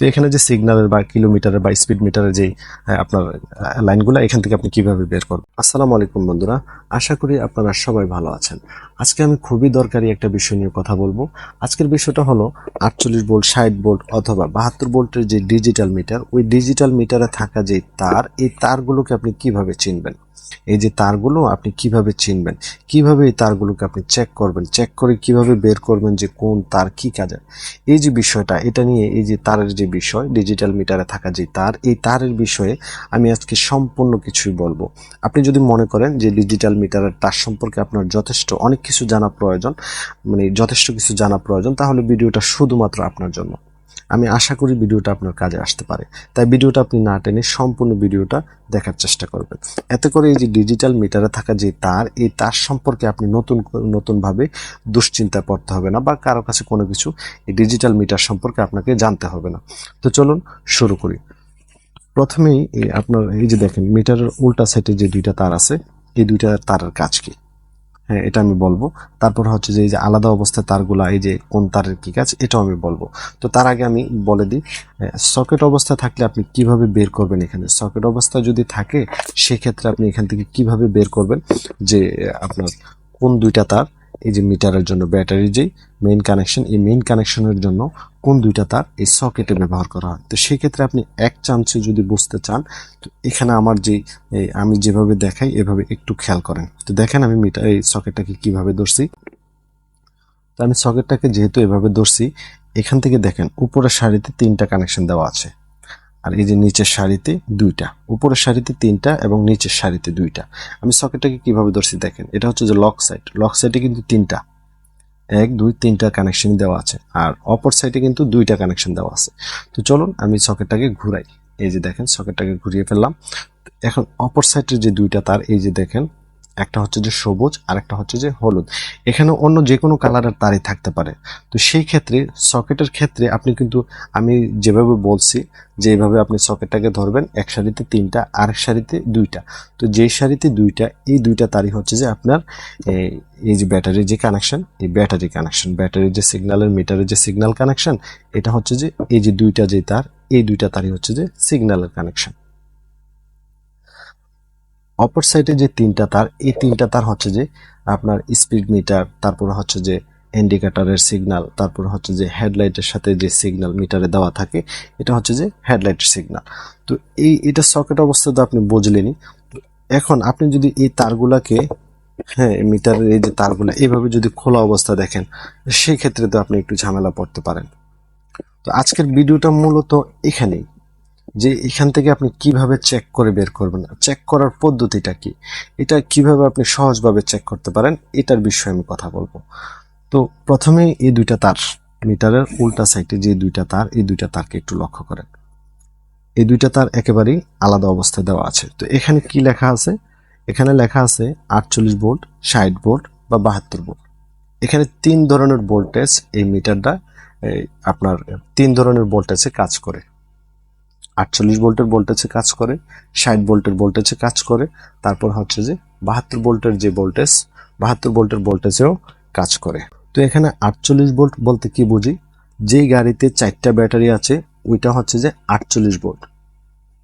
তো এখানে যে সিগন্যালের বা কিলোমিটারের বা স্পিড মিটারের যে আপনার লাইনগুলো এখান থেকে আপনি কীভাবে বের করবেন? আসসালামু আলাইকুম বন্ধুরা, আশা করি আপনারা সবাই ভালো আছেন। আজকে আমি খুবই দরকারি একটা বিষয় নিয়ে কথা বলব। আজকের বিষয়টা হলো আটচল্লিশ ভোল্ট, ষাট ভোল্ট অথবা বাহাত্তর ভোল্টের যে ডিজিটাল মিটার ওই ডিজিটাল মিটারে থাকা যে তার, এই তারগুলোকে আপনি কীভাবে চিনবেন? এই যে তারগুলো আপনি কীভাবে চিনবেন? কীভাবে এই তারগুলোকে আপনি চেক করবেন? চেক করে কীভাবে বের করবেন যে কোন তার কি কাজে? এই যে বিষয়টা, এটা নিয়ে এই যে তারের যে বিষয় ডিজিটাল মিটারে থাকা যে তার, এই তারের বিষয়ে আমি আজকে সম্পূর্ণ কিছুই বলব। আপনি যদি মনে করেন যে ডিজিটাল মিটারের তার সম্পর্কে আপনার যথেষ্ট অনেক কিছু জানা প্রয়োজন মানে যথেষ্ট কিছু জানা প্রয়োজন, তাহলে ভিডিওটা শুধুমাত্র আপনার জন্য। আমি আশা করি ভিডিওটা আপনার কাজে আসতে পারে। তাই ভিডিওটা আপনি না টেনে সম্পূর্ণ ভিডিওটা দেখার চেষ্টা করবেন। এতে করে এই যে ডিজিটাল মিটারে থাকা যে তার, এই তার সম্পর্কে আপনি নতুন নতুনভাবে দুশ্চিন্তা পড়তে হবে না বা কারও কাছে কোনো কিছু এই ডিজিটাল মিটার সম্পর্কে আপনাকে জানতে হবে না। তো চলুন শুরু করি। প্রথমেই আপনার, এই যে দেখেন মিটারের উল্টা সাইডে যে দুইটা তার আছে, এই দুইটা তারের কাজ কি? হ্যাঁ এটা আমি বলব। তারপর হচ্ছে যে এই যে আলাদা অবস্থায় তারগুলা, এই যে কোন তারের কী কাজ, এটাও আমি বলব। তো তার আগে আমি বলে দিই সকেট অবস্থা থাকলে আপনি কীভাবে বের করবেন এখানে? সকেট অবস্থা যদি থাকে, সেক্ষেত্রে আপনি এখান থেকে কীভাবে বের করবেন? যে আপনার কোন দুইটা তার এই যে মিটারের জন্য ব্যাটারি যে মেইন কানেকশন এই মেইন কানেকশনের জন্য কোন দুইটা তার এই সকেটে ব্যবহার করা হয়? তো সেক্ষেত্রে আপনি এক চান্সে যদি বুঝতে চান, তো এখানে আমার যে আমি যেভাবে দেখাই, এভাবে একটু খেয়াল করেন। তো দেখেন আমি মিটার, এই সকেটটাকে কীভাবে ধরছি। তো আমি সকেটটাকে যেহেতু এভাবে ধরছি, এখান থেকে দেখেন উপরের সারিতে তিনটা কানেকশন দেওয়া আছে। আর এই যে নিচের সারিতে দুইটা, উপরের সারিতে তিনটা এবং নিচের সারিতে দুইটা। আমি সকেটটাকে কীভাবে ধরছি দেখেন, এটা হচ্ছে যে লক সাইড লক সাইডে কিন্তু তিনটা। এক, দুই, তিনটা কানেকশন দেওয়া আছে আর অপর সাইডে কিন্তু দুইটা কানেকশন দেওয়া আছে। তো চলুন আমি সকেটটাকে ঘুরাই। এই যে দেখেন সকেটটাকে ঘুরিয়ে ফেললাম। এখন অপর সাইডের যে দুইটা, তার এই যে দেখেন একটা হচ্ছে যে সবুজ আর একটা হচ্ছে যে হলুদ। এখানে অন্য যে কোনো কালারের তারই থাকতে পারে। তো সেই ক্ষেত্রে সকেটের ক্ষেত্রে আপনি কিন্তু, আমি যেভাবে বলছি যে এইভাবে আপনি সকেটটাকে ধরবেন, এক সারিতে তিনটা, আরেক সারিতে দুইটা। তো যেই সারিতে দুইটা, এই দুইটা তারই হচ্ছে যে আপনার এই- এই যে ব্যাটারির যে কানেকশন এই ব্যাটারি কানেকশন ব্যাটারির যে সিগন্যালের মিটারের যে সিগন্যাল কানেকশন এটা হচ্ছে যে এই যে দুইটা যে তার, এই দুইটা তারই হচ্ছে যে সিগন্যালের কানেকশন অপর সাইডে যে তিনটা তার, এই তিনটা তার হচ্ছে যে আপনার স্পিড মিটার তারপর হচ্ছে যে ইন্ডিকেটরের সিগনাল তারপর হচ্ছে যে হেডলাইটের সাথে যে সিগনাল মিটারে দেওয়া থাকে, এটা হচ্ছে যে হেডলাইটের সিগনাল তো এই, এটা সকেট অবস্থা তো আপনি বুঝলেনই। এখন আপনি যদি এই তারগুলাকে হ্যাঁ মিটারের এই যে তারগুলো এইভাবে যদি খোলা অবস্থা দেখেন সেই ক্ষেত্রে তো আপনি একটু ঝামেলা পড়তে পারেন। তো আজকের ভিডিওটা মূলত এখানেই। যে এখান থেকে আপনি কীভাবে চেক করে বের করবেন চেক করার পদ্ধতিটা কি? এটা কীভাবে আপনি সহজভাবে চেক করতে পারেন, এটার বিষয়ে আমি কথা বলব। তো প্রথমে এই দুইটা তার, মিটারের উল্টা সাইডে যে দুইটা তার, এই দুইটা তারকে একটু লক্ষ্য করেন। এই দুইটা তার একেবারেই আলাদা অবস্থায় দেওয়া আছে। তো এখানে কি লেখা আছে? এখানে লেখা আছে আটচল্লিশ ভোল্ট, ষাট ভোল্ট বা বাহাত্তর ভোল্ট। এখানে তিন ধরনের ভোল্টেজ এই মিটারটা আপনার তিন ধরনের ভোল্টেজে কাজ করে। আটচল্লিশ ভোল্টের ভোল্টেজে কাজ করে, ষাট ভোল্টের ভোল্টেজে কাজ করে, তারপর হচ্ছে যে বাহাত্তর ভোল্টের যে ভোল্টেজ বাহাত্তর ভোল্টের ভোল্টেজেও কাজ করে। তো এখানে আটচল্লিশ ভোল্ট বলতে কি বুঝি? যেই গাড়িতে চারটা ব্যাটারি আছে, ওইটা হচ্ছে যে আটচল্লিশ ভোল্ট।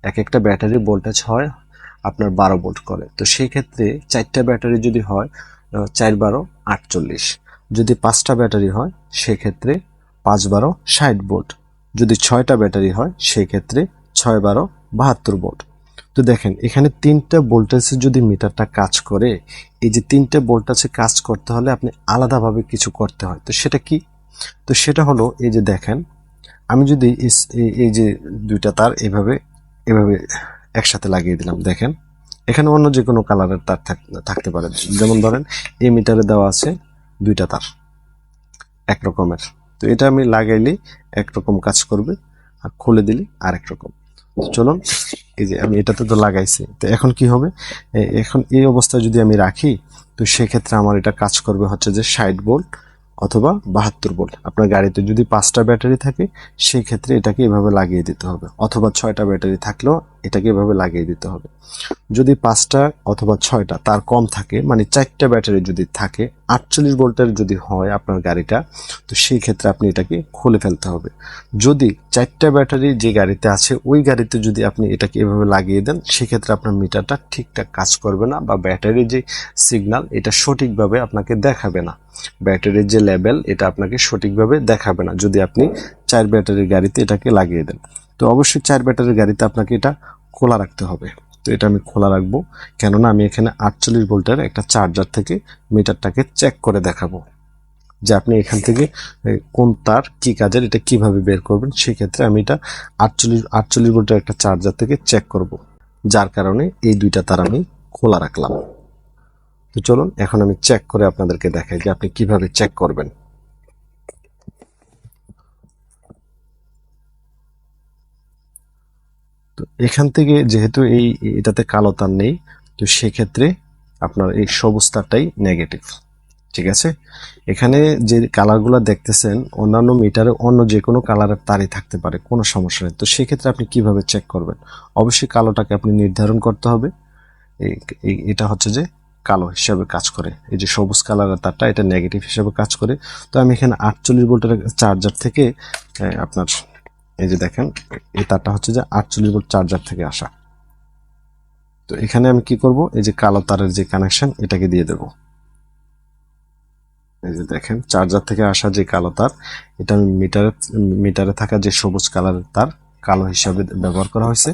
এক একটা ব্যাটারির ভোল্টেজ হয় আপনার বারো ভোল্ট করে। তো সেই ক্ষেত্রে চারটা ব্যাটারি যদি হয় চার বারো আটচল্লিশ। যদি পাঁচটা ব্যাটারি হয়, সেক্ষেত্রে পাঁচ বারো ষাট ভোল্ট। যদি ছয়টা ব্যাটারি হয়, সেক্ষেত্রে ছয় বারো, বাহাত্তর ভোল্ট। তো দেখেন, এখানে তিনটা ভোল্টেজে যদি মিটারটা কাজ করে, এই যে তিনটে ভোল্টেজে কাজ করতে হলে আপনি আলাদাভাবে কিছু করতে হয়। তো সেটা কি? তো সেটা হলো, এই যে দেখেন, আমি যদি এই- যে দুইটা তার এভাবে এভাবে একসাথে লাগিয়ে দিলাম, দেখেন, এখানে অন্য যে কোনো কালারের তার থাক- থাকতে পারে। যেমন ধরেন, এই মিটারে দেওয়া আছে দুইটা তার, এক রকমের। তো এটা আমি লাগাইলে একরকম কাজ করবে, আর খুলে দিলে আরেক রকম। চলুন, এই যে আমি এটাতে তো লাগাইছি। তো এখন কি হবে? এখন এই অবস্থায় যদি আমি রাখি, তো সেক্ষেত্রে আমার এটা কাজ করবে হচ্ছে যে ষাট ভোল্ট অথবা বাহাত্তর ভোল্ট। আপনার গাড়িতে যদি পাঁচটা ব্যাটারি থাকে সেই ক্ষেত্রে এটাকে এভাবে লাগিয়ে দিতে হবে। অথবা ছয়টা ব্যাটারি থাকলেও এটাকে এভাবে লাগিয়ে দিতে হবে। যদি পাঁচটা অথবা ছয়টা তার কম থাকে মানে চারটা ব্যাটারি যদি থাকে, আটচল্লিশ ভোল্টের যদি হয় আপনার গাড়িটা তো সেই ক্ষেত্রে আপনি এটাকে খুলে ফেলতে হবে। যদি চারটা ব্যাটারি যে গাড়িতে আছে, ওই গাড়িতে যদি আপনি এটাকে এভাবে লাগিয়ে দেন, সেক্ষেত্রে আপনার মিটারটা ঠিকঠাক কাজ করবে না বা ব্যাটারির যে সিগন্যাল এটা সঠিকভাবে আপনাকে দেখাবে না। ব্যাটারির যে লেভেল এটা আপনাকে সঠিকভাবে দেখাবে না, যদি আপনি চার ব্যাটারির গাড়িতে এটাকে লাগিয়ে দেন। তো অবশ্যই চার ব্যাটারির গাড়িতে আপনাকে এটা খোলা রাখতে হবে। তো এটা আমি খোলা রাখব, কেননা আমি এখানে আটচল্লিশ ভোল্টের একটা চার্জার থেকে মিটারটাকে চেক করে দেখাবো। যে আপনি এখান থেকে কোন তার, কি কাজের, এটা কীভাবে বের করবেন, সেক্ষেত্রে আমি এটা আটচল্লিশ আটচল্লিশ ভোল্টের একটা চার্জার থেকে চেক করব। যার কারণে এই দুইটা তার আমি খোলা রাখলাম। তো চলুন, এখন আমি চেক করে আপনাদেরকে দেখাই যে আপনি কীভাবে চেক করবেন। তো এখান থেকে যেহেতু এই, এটাতে কালো তার নেই, তো সেক্ষেত্রে আপনার এই সবুজ তারটাই নেগেটিভ ঠিক আছে? এখানে যে কালারগুলো দেখতেছেন, অন্যান্য মিটারে অন্য যে কোনো কালারের তারই থাকতে পারে, কোনো সমস্যা নেই। তো সেক্ষেত্রে আপনি কীভাবে চেক করবেন? অবশ্যই কালোটাকে আপনি নির্ধারণ করতে হবে। এটা হচ্ছে যে কালো হিসাবে কাজ করে। এই যে সবুজ কালারের তারটা, এটা নেগেটিভ হিসাবে কাজ করে। তো আমি এখানে আটচল্লিশ ভোল্টের চার্জার থেকে আপনার, এই যে দেখেন, এই তারটা হচ্ছে যে আটচল্লিশ ভোল্ট চার্জার থেকে আসা। তো এখানে আমি কি করব? এই যে কালো তারের যে কানেকশন এটাকে দিয়ে দেব। এই যে দেখেন চার্জার থেকে আসা যে কালো তার, এটা মিটারে মিটারে থাকা যে সবুজ কালারের তার, কালো হিসাবে ব্যবহার করা হয়েছে,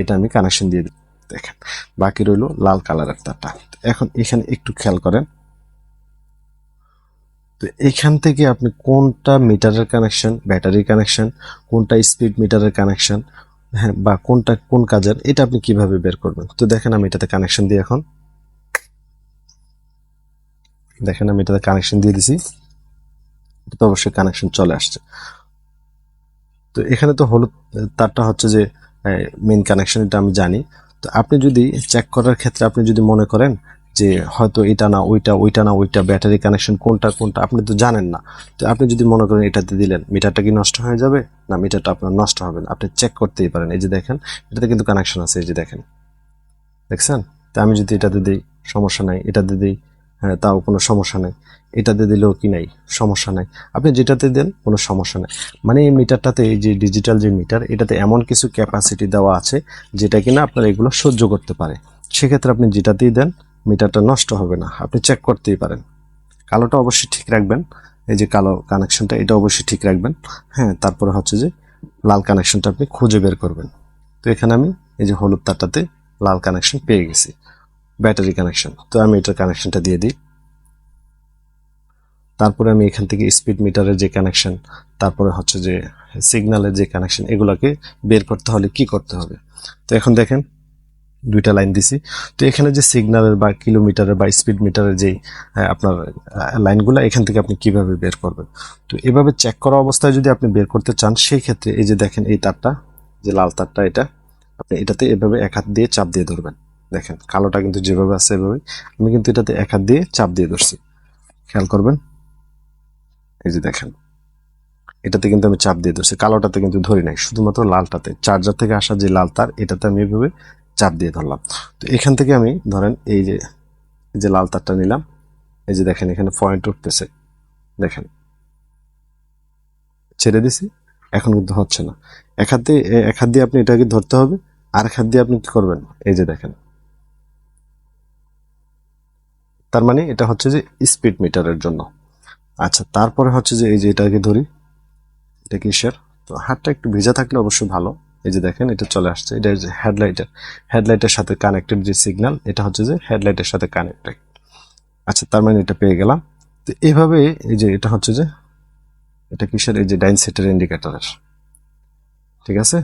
এটা আমি কানেকশন দিয়ে দেখেন, বাকি রইল লাল কালারের তারটা। এখন এখানে একটু খেয়াল করেন। তো এখান থেকে আপনি কোনটা মিটারের কানেকশন ব্যাটারির কানেকশন কোনটা স্পিড মিটারের কানেকশন হ্যাঁ বা কোনটা, কোন কাজের, এটা আপনি কীভাবে বের করবেন? তো দেখেন আমি এটাতে কানেকশন দিই এখন। দেখেন আমি এটাতে কানেকশন দিয়ে দিছি। এটা তো অবশ্যই কানেকশন চলে আসছে। তো এখানে তো হলুদ, তারটা হচ্ছে যে মেন কানেকশন এটা আমি জানি। তো আপনি যদি চেক করার ক্ষেত্রে আপনি যদি মনে করেন যে, হয়তো এটা না, ওইটা ওইটা না, ওইটা ব্যাটারি কানেকশন কোনটা কোনটা, আপনি তো জানেন না। তো আপনি যদি মনে করেন এটাতে দিলেন মিটারটা কি নষ্ট হয়ে যাবে? না মিটারটা আপনার নষ্ট হবে না। আপনি চেক করতেই পারেন। এই যে দেখেন, এটাতে কিন্তু কানেকশন আছে, এই যে দেখেন। দেখছেন? তা আমি যদি এটাতে দিই, সমস্যা নাই, এটাতে দিই তাও কোনো সমস্যা নেই। এটাতে দিলেও কি নাই? সমস্যা নাই। আপনি যেটাতে দেন, কোনো সমস্যা নেই। মানে এই মিটারটাতে, এই যে ডিজিটাল যে মিটার, এটাতে এমন কিছু ক্যাপাসিটি দেওয়া আছে, যেটা কিনা আপনার এগুলো সহ্য করতে পারে। সেক্ষেত্রে আপনি যেটাতেই দেন, মিটারটা নষ্ট হবে না। আপনি চেক করতেই পারেন। কালোটা অবশ্যই ঠিক রাখবেন। এই যে কালো কানেকশনটা এটা অবশ্যই ঠিক রাখবেন। হ্যাঁ তারপরে হচ্ছে যে লাল কানেকশনটা আপনি খুঁজে বের করবেন। তো এখানে আমি এই যে হলুদ তারটাতে লাল কানেকশন পেয়ে গেছি। Battery connection. তো আমি এটার কানেকশনটা দিয়ে দিই। তারপরে আমি এখান থেকে স্পিড মিটারের যে কানেকশন, তারপরে হচ্ছে যে সিগন্যালের যে কানেকশন, এগুলোকে বের করতে হলে কি করতে হবে? তো এখন দেখেন, দুইটা লাইন দিছি। তো এখানে যে সিগন্যালের বা কিলোমিটারের বা স্পিড মিটারের যে আপনার লাইনগুলো, এখান থেকে আপনি কীভাবে বের করবেন? তো এভাবে চেক করা অবস্থায় যদি আপনি বের করতে চান, সেই ক্ষেত্রে এই যে দেখেন এই তারটা, যে লাল তারটা এটা, আপনি এটাতে এভাবে এক হাত দিয়ে চাপ দিয়ে ধরবেন। দেখেন, কালোটা কিন্তু যেভাবে আছে এভাবে আমি কিন্তু এটাতে এক হাত দিয়ে চাপ দিয়ে ধরছি। খেয়াল করবেন? এই যে দেখেন, এটাতে কিন্তু আমি চাপ দিয়ে ধরছি। কালোটাতে কিন্তু ধরি নাই, শুধুমাত্র লালটাতে। চার্জার থেকে আসা যে লাল তার, এটাতে আমি এভাবে চাপ দিয়ে ধরলাম। তো এখান থেকে আমি, ধরেন এই যে এই যে লাল তারটা নিলাম। এই যে দেখেন, এখানে পয়েন্ট উঠতেছে। দেখেন, ছেড়ে দিছি, এখন কিন্তু হচ্ছে না। এক হাত দিয়ে এক হাত দিয়ে আপনি এটাকে ধরতে হবে আর এক হাত দিয়ে আপনি কি করবেন? এই যে দেখেন তার মানে এটা হচ্ছে যে স্পিড মিটারের জন্য। আচ্ছা তারপরে হচ্ছে যে এই যে এটাকে ধরি এটা কিসের তো হাতটা একটু ভেজা থাকলে অবশ্যই ভালো। এই যে দেখেন, এটা চলে আসছে। এটা যে হেডলাইটের হেডলাইটের সাথে কানেক্টেড যে সিগন্যাল এটা হচ্ছে যে হেডলাইটের সাথে কানেক্টেড আচ্ছা তার মানে এটা পেয়ে গেলাম। তো এইভাবে এই যে এটা হচ্ছে যে, এটা কিসের এই যে ডাইন সেটের ইন্ডিকেটরের ঠিক আছে?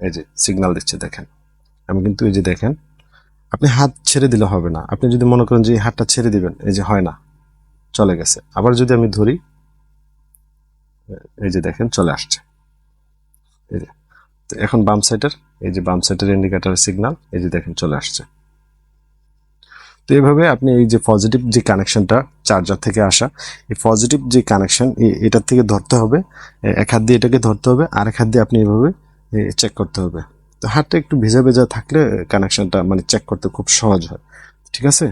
এই যে সিগন্যাল দিচ্ছে, দেখেন। আমি কিন্তু এই যে দেখেন আপনি হাত ছেড়ে দিলে হবে না। আপনি যদি মনে করেন যে এই হাতটা ছেড়ে দিবেন, এই যে হয় না, চলে গেছে। আবার যদি আমি ধরি, এই যে দেখেন, চলে আসছে। এই যে, তো এখন বাম সাইডের এই যে বাম সাইডের ইন্ডিকেটরের সিগন্যাল এই যে দেখেন, চলে আসছে। তো এইভাবে আপনি এই যে পজিটিভ যে কানেকশনটা চার্জার থেকে আসা, এই পজিটিভ যে কানেকশন এটার থেকে ধরতে হবে এক হাত দিয়ে এটাকে ধরতে হবে আর এক হাত দিয়ে আপনি এভাবে চেক করতে হবে। তো হাতটা একটু ভেজা ভেজা থাকলে কানেকশনটা মানে চেক করতে খুব সহজ হয়। ঠিক আছে?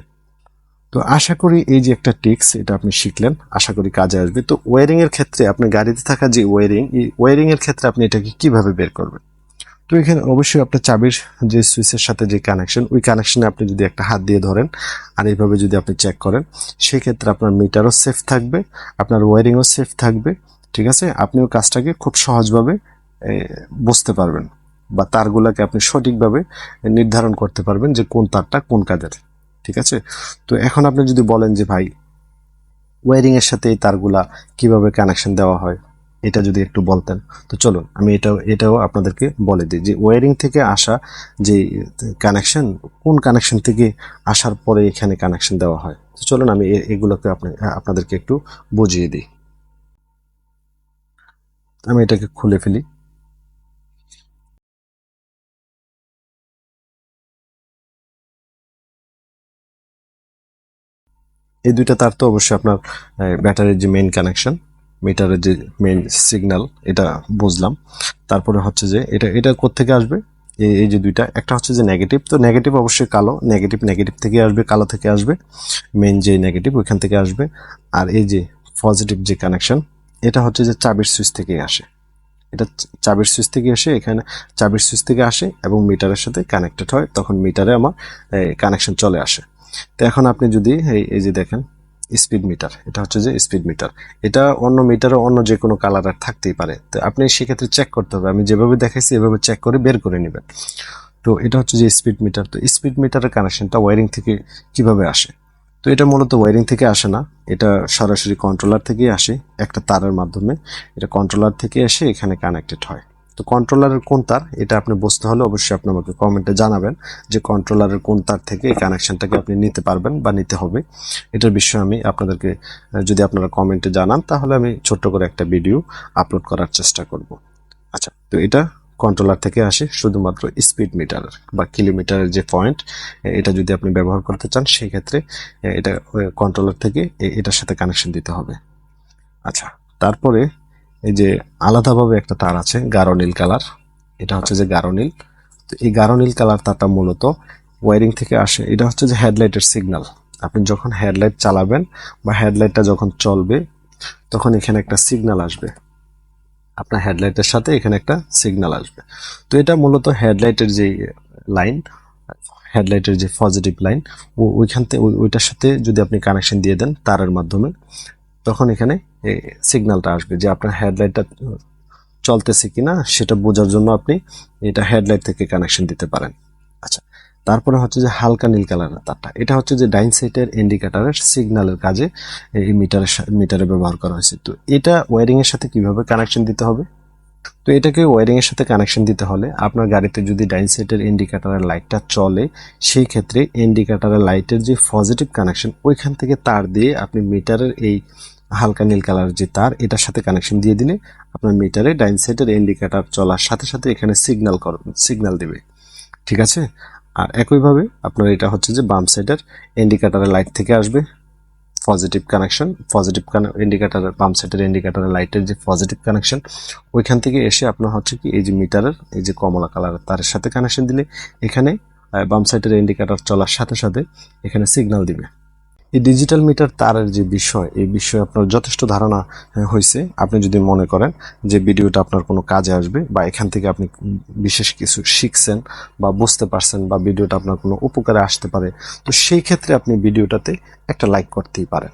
তো আশা করি এই যে একটা টিক্স এটা আপনি শিখলেন, আশা করি কাজে আসবে। তো ওয়ারিং এর ক্ষেত্রে আপনি গাড়িতে থাকা যে ওয়ারিং এই ওয়ারিং এর ক্ষেত্রে আপনি এটাকে কীভাবে বের করবেন? তো এখানে অবশ্যই আপনার চাবির যে সুইচের সাথে যে কানেকশন ওই কানেকশনে আপনি যদি একটা হাত দিয়ে ধরেন আর এইভাবে যদি আপনি চেক করেন সেই ক্ষেত্রে আপনার মিটারও সেফ থাকবে, আপনার ওয়ারিংও সেফ থাকবে। ঠিক আছে? আপনিও কাজটাকে খুব সহজভাবে বুঝতে পারবেন। বা তারগুলোকে আপনি সঠিকভাবে নির্ধারণ করতে পারবেন যে কোন তারটা কোন কাজের। ঠিক আছে? তো এখন আপনি যদি বলেন যে ভাই ওয়ারিং এর সাথে এই তারগুলা কীভাবে কানেকশন দেওয়া হয়, এটা যদি একটু বলতেন। তো চলুন, আমি এটাও এটাও আপনাদেরকে বলে দিই যে ওয়ারিং থেকে আসা যে কানেকশন কোন কানেকশন থেকে আসার পরে এখানে কানেকশন দেওয়া হয়। তো চলুন, আমি এগুলোকে আপনি, আপনাদেরকে একটু বুঝিয়ে দিই। আমি এটাকে খুলে ফেলি। এই দুইটা তার তো অবশ্যই আপনার ব্যাটারির যে মেইন কানেকশন মিটারের যে মেইন সিগন্যাল এটা বুঝলাম। তারপরে হচ্ছে যে এটা এটা কোত্থেকে আসবে? এই এই যে দুইটা, একটা হচ্ছে যে নেগেটিভ তো নেগেটিভ অবশ্যই কালো নেগেটিভ নেগেটিভ থেকে আসবে, কালো থেকে আসবে মেইন যে নেগেটিভ ওইখান থেকে আসবে। আর এই যে পজিটিভ যে কানেকশন এটা হচ্ছে যে চাবির সুইচ থেকে আসে। এটা চাবির সুইচ থেকে এসে এখানে চাবির সুইচ থেকে আসে এবং মিটারের সাথে কানেক্টেড হয়, তখন মিটারে আমার কানেকশন চলে আসে। তো এখন আপনি যদি, এই এই যে দেখেন স্পিড মিটার এটা হচ্ছে যে স্পিড মিটার এটা অন্য মিটারে অন্য যে কোনো কালার থাকতেই পারে। তো আপনি সেক্ষেত্রে চেক করতে হবে। আমি যেভাবে দেখাইছি, এভাবে চেক করে বের করে নেবেন। তো এটা হচ্ছে যে স্পিড মিটার তো স্পিড মিটারের কানেকশনটা ওয়ারিং থেকে কীভাবে আসে? তো এটা মূলত ওয়ারিং থেকে আসে না, এটা সরাসরি কন্ট্রোলার থেকেই আসে, একটা তারের মাধ্যমে। এটা কন্ট্রোলার থেকে এসে এখানে কানেক্টেড হয়। তো কন্ট্রোলারের কোন তার? এটা আপনি বুঝতে হলে অবশ্যই আপনি আমাকে কমেন্টে জানাবেন যে কন্ট্রোলারের কোন তার থেকে এই কানেকশনটাকে আপনি নিতে পারবেন বা নিতে হবে। এটার বিষয়ে আমি আপনাদেরকে যদি আপনারা কমেন্টে জানান, তাহলে আমি ছোট্ট করে একটা ভিডিও আপলোড করার চেষ্টা করব। আচ্ছা তো এটা কন্ট্রোলার থেকে আসে শুধুমাত্র স্পিড মিটার বা কিলোমিটারের যে পয়েন্ট এটা যদি আপনি ব্যবহার করতে চান সেই ক্ষেত্রে এটা কন্ট্রোলার থেকে এটার সাথে কানেকশন দিতে হবে। আচ্ছা তারপরে এই যে আলাদাভাবে একটা তার আছে, গাঢ় নীল কালার। এটা হচ্ছে যে গাঢ় নীল। তো এই গাঢ় নীল কালার তারটা মূলত ওয়ারিং থেকে আসে। এটা হচ্ছে যে হেডলাইটের সিগন্যাল। আপনি যখন হেডলাইট চালাবেন বা হেডলাইটটা যখন চলবে, তখন এখানে একটা সিগন্যাল আসবে। আপনার হেডলাইটের সাথে এখানে একটা সিগন্যাল আসবে। তো এটা মূলত হেডলাইটের যে লাইন, হেডলাইটের যে পজিটিভ লাইন ওইখান থেকে ওইটার সাথে যদি আপনি কানেকশন দিয়ে দেন তারের মাধ্যমে তখন এখানে সিগন্যালটা আসবে যে আপনার হেডলাইটটা চলতেছে কিনা সেটা বোঝার জন্য আপনি এটা হেডলাইট থেকে কানেকশন দিতে পারেন। আচ্ছা তারপরে হচ্ছে যে হালকা নীল কালারের তারটা। এটা হচ্ছে যে ডাইন সাইডের ইন্ডিকেটরের সিগন্যালের কাজে এই মিটারের মিটারে ব্যবহার করা হয়েছে। তো এটা ওয়ারিং এর সাথে কীভাবে কানেকশন দিতে হবে? তো এটাকে ওয়ারিং এর সাথে কানেকশন দিতে হলে আপনার গাড়িতে যদি ডাইন সাইডের ইন্ডিকেটরের লাইটটা চলে, সেই ক্ষেত্রে ইন্ডিকেটরের লাইটের যে পজিটিভ কানেকশন ওইখান থেকে তার দিয়ে আপনি মিটারের এই হালকা নীল কালার যে তার, এটার সাথে কানেকশন দিয়ে দিলে আপনার মিটারে ডাইন সাইডের ইন্ডিকেটর চলার সাথে সাথে এখানে সিগন্যাল কর সিগন্যাল দেবে। ঠিক আছে? আর একইভাবে আপনার এটা হচ্ছে যে বাম সাইডের ইন্ডিকেটরের লাইট থেকে আসবে। পজিটিভ কানেকশন পজিটিভ ইন্ডিকেটরের বাম সাইডের ইন্ডিকেটরের লাইটের যে পজিটিভ কানেকশন ওইখান থেকে এসে আপনার হচ্ছে কি, এই যে মিটারের এই যে কমলা কালারের তারের সাথে কানেকশন দিলে এখানে বাম সাইডের ইন্ডিকেটর চলার সাথে সাথে এখানে সিগন্যাল দিবে। এই ডিজিটাল মিটার তারের যে বিষয়, এই বিষয়ে আপনার যথেষ্ট ধারণা হয়েছে আপনি যদি মনে করেন যে ভিডিওটা আপনার কোনো কাজে আসবে বা এখান থেকে আপনি বিশেষ কিছু শিখছেন বা বুঝতে পারছেন বা ভিডিওটা আপনার কোনো উপকারে আসতে পারে, তো সেই ক্ষেত্রে আপনি ভিডিওটাতে একটা লাইক করতেই পারেন।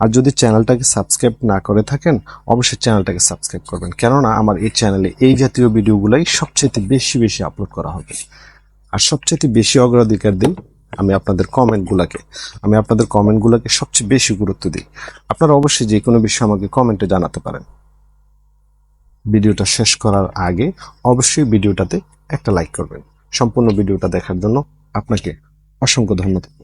আর যদি চ্যানেলটাকে সাবস্ক্রাইব না করে থাকেন, অবশ্যই চ্যানেলটাকে সাবস্ক্রাইব করবেন। কেননা আমার এই চ্যানেলে এই জাতীয় ভিডিওগুলাই সবচেয়ে বেশি বেশি আপলোড করা হবে। আর সবচেয়ে বেশি অগ্রাধিকার দিই আমি আপনাদের কমেন্টগুলোকে আমি আপনাদের কমেন্টগুলোকে সবচেয়ে বেশি গুরুত্ব দিই। আপনারা অবশ্যই যে কোনো বিষয়ে আমাকে কমেন্টে জানাতে পারেন। ভিডিওটা শেষ করার আগে অবশ্যই ভিডিওটাতে একটা লাইক করবেন। সম্পূর্ণ ভিডিওটা দেখার জন্য আপনাকে অসংখ্য ধন্যবাদ।